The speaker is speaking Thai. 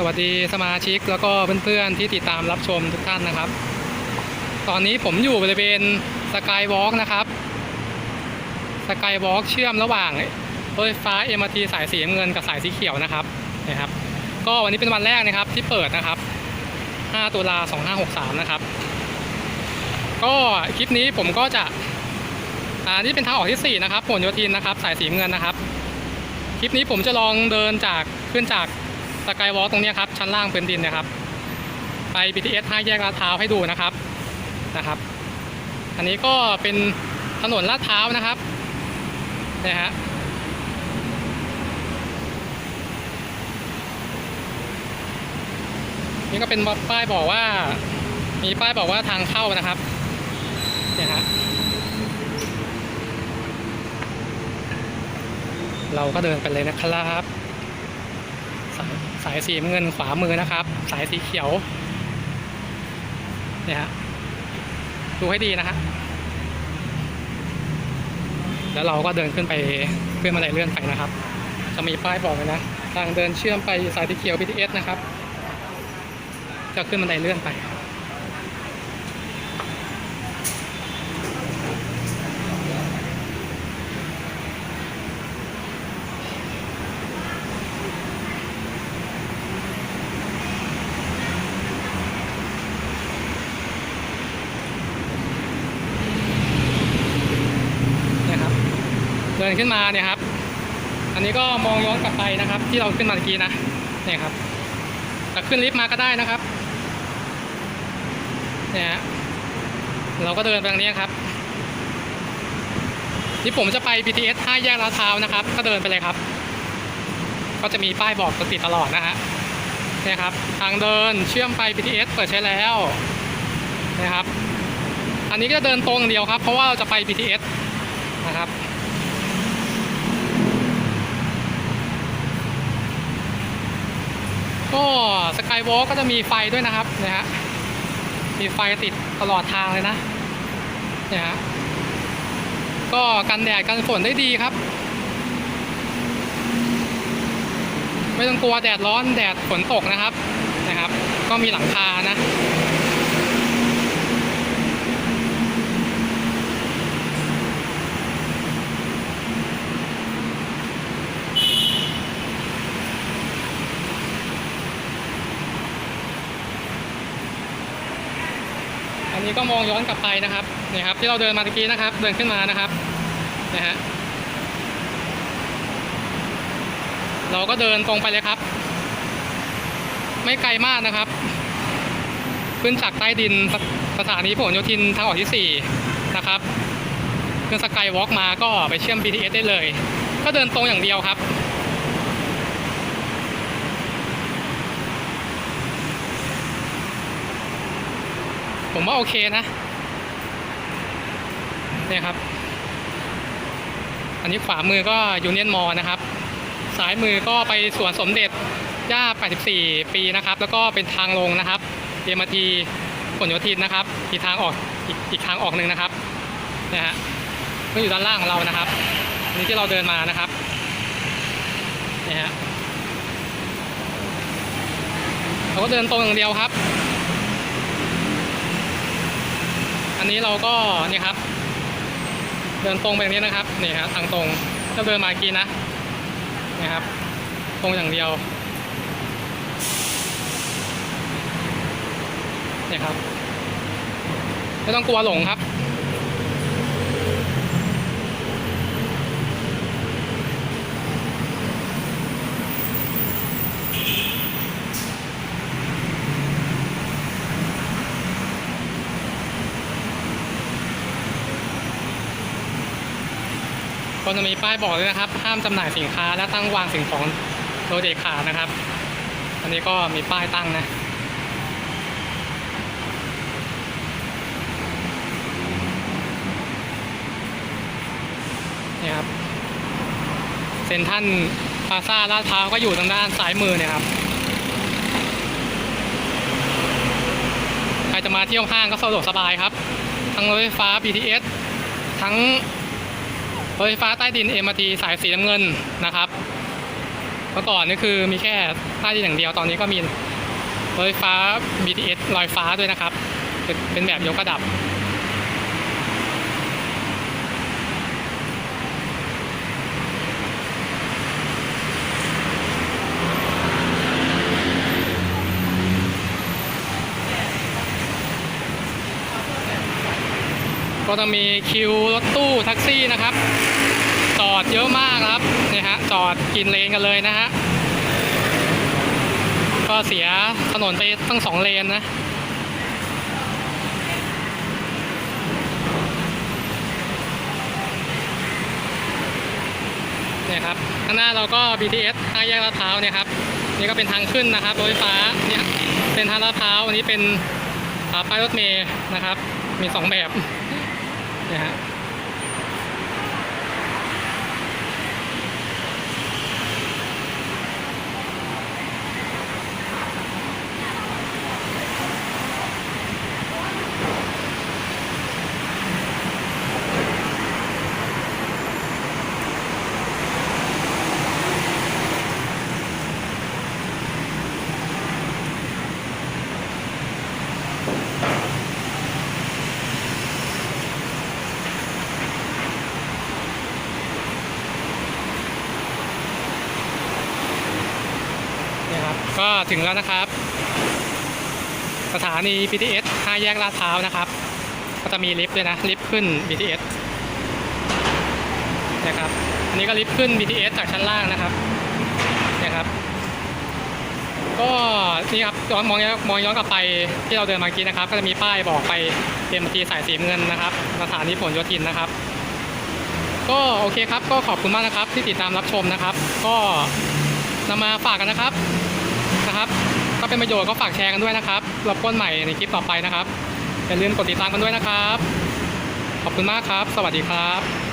สวัสดีสมาชิกแล้วก็เพื่อนๆที่ติดตามรับชมทุกท่านนะครับ ตอนนี้ผมอยู่บริเวณสกายวอล์กนะครับสกายวอล์กเชื่อมระหว่างรถไฟฟ้า MRT สายสีเงินกับสายสีเขียวนะครับนะครับ ก็วันนี้เป็นวันแรกนะครับที่เปิดนะครับ 5 ตุลา 2563 นะครับ ก็คลิปนี้ผมก็จะอ่านี่เป็นทางออกที่ 4 นะครับผลโยธินนะครับ สายสีเงินนะครับ คลิปนี้ผมจะลองเดินจากขึ้นจาก สกายวอล์กตรงนี้ครับ ชั้นล่างเป็นดินนะครับ ไป BTS 5แยกลาดพร้าวให้ดูนะครับนะครับ อันนี้ก็เป็นถนนลาดพร้าวนะครับเนี่ยฮะนี่ก็เป็นป้ายบอกว่า มีป้ายบอกว่าทางเข้านะครับเนี่ยฮะเราก็เดินไปเลยนะครับายสายสีเงินขวามือนะครับ สายสีเขียวเนี่ยฮะดูให้ดีนะฮะแล้วเราก็เดินขึ้นไปขึ้นบันไดเลื่อนไปนะครับ จะมีป้ายบอกเลยนะทางเดินเชื่อมไปสายสีเขียว BTS นะครับ จะขึ้นบันไดเลื่อนไป เนี่ยครับเดิ นขึ้นมาเนี่ยครับ อันนี้ก็มองย้อนกลับไปนะครับ ที่เราขึ้นมาเมื่อกี้นะเนี่ยครับแต่ขึ้นลิฟต์มาก็ได้นะครับเนี่ยฮะเราก็เดินไปทางนี้ครับที่ผมจะไป BTS 5แยกลาดพร้าวนะครับ ก็เดินไปเลยครับ ก็จะมีป้ายบอกติดตลอดนะฮะเนี่ยครับ ทางเดินเชื่อมไป BTS เปิดใช้แล้วนะครับ อันนี้ก็จะเดินตรงเดียวครับ เพราะว่าเราจะไป BTS นะครับ ก็สกายวอล์กก็จะมีไฟด้วยนะครับนะฮะมีไฟติดตลอดทางเลยนะเนี่ยฮะก็กันแดดกันฝนได้ดีครับ ไม่ต้องกลัวแดดร้อนแดดฝนตกนะครับนะครับ ก็มีหลังคานะ อันนี้ก็มองย้อนกลับไปนะครับนี่ครับ ที่เราเดินมาตะกี้นะครับ เดินขึ้นมานะครับนะฮะเราก็เดินตรงไปเลยครับ ไม่ไกลมากนะครับ ขึ้นจากใต้ดินสถานีพหลโยธินทางออกที่ 4 นะครับขึ้นสกายวอล์กมาก็ไปเชื่อม BTS ได้เลย ก็เดินตรงอย่างเดียวครับ ผมว่าโอเคนะเนี่ยครับ อันนี้ขวามือก็ยูเนียนมอนะครับ ซ้ายมือก็ไปสวนสมเด็จย่า 84 ปีนะครับ แล้วก็เป็นทางลงนะครับเอมาทีผลโยธินนะครับ อีกทางออกอีกอีกทางออกหนึ่งนะครับเนี่ยฮะก็อยู่ด้านล่างของเรานะครับนนี่ที่เราเดินมานะครับเนี่ยฮะเราก็เดินตรงอย่างเดียวครับ อันนี้เราก็นี่ครับ เดินตรงไปอย่างนี้นะครับนี่ครับทางตรงก็เดินมากี้นะนี่ครับ ตรงอย่างเดียวนี่ครับไม่ต้องกลัวหลงครับ ก็จะมีป้ายบอกเลยนะครับ ห้ามจำหน่ายสินค้าและตั้งวางสิ่งของโดยเด็ดขาดนะครับ อันนี้ก็มีป้ายตั้งนะนี่ครับเซ็นทรัลพาซาลาดพร้าวก็อยู่ทางด้านซ้ายมือเนี่ยครับใครจะมาเที่ยวห้างก็สะดวกสบายครับ ทั้งรถไฟฟ้า BTS ทั้ง รถไฟฟ้าใต้ดิน MRT สายสีน้ำเงินนะครับเมื่อก่อนนี่คือมีแค่ใต้ดินอย่างเดียวตอนนี้ก็มีรถไฟฟ้า BTS ลอยฟ้าด้วยนะครับ เป็นเป็นแบบยกระดับ ก็จะมีคิวรถตู้แท็กซี่นะครับ จอดเยอะมากครับนี่ฮะจอดกินเลนกันเลยนะฮะก็เสียถนนไปตั้งสองเลนนะเนี่ยครับข้างหน้าเราก็ BTS ห้าแยกลาดพร้าวเนี่ยครับนี่ก็เป็นทางขึ้นนะครับรถไฟฟ้าเนี่ยเป็นทางลาดพร้าวอันนี้เป็นป้ายรถเมย์นะครับ มีสองแบบ นี่ยฮะ ก็ถึงแล้วนะครับ สถานี BTS 5แยกลาดพร้าวนะครับ ก็จะมีลิฟต์ด้วยนะ ลิฟต์ขึ้น BTS นะครับอันนี้ก็ลิฟต์ขึ้น BTS จากชั้นล่างนะครับนี่ยครับ ก็นี่ครับย้อนมองย้อนมองย้อนกลับไปที่เราเดินมากี้นะครับ ก็จะมีป้ายบอกไปเตรียมทีสายสีเงินนะครับสถานีผลโยธินนะครับ ก็โอเคครับ ก็ขอบคุณมากนะครับ ที่ติดตามรับชมนะครับ ก็นำมาฝากกันนะครับ นะครับ ถ้าเป็นประโยชน์ก็ฝากแชร์กันด้วยนะครับราป้นใหม่ในคลิปต่อไปนะครับ อย่าลืมกดติดตามกันด้วยนะครับ ขอบคุณมากครับ สวัสดีครับ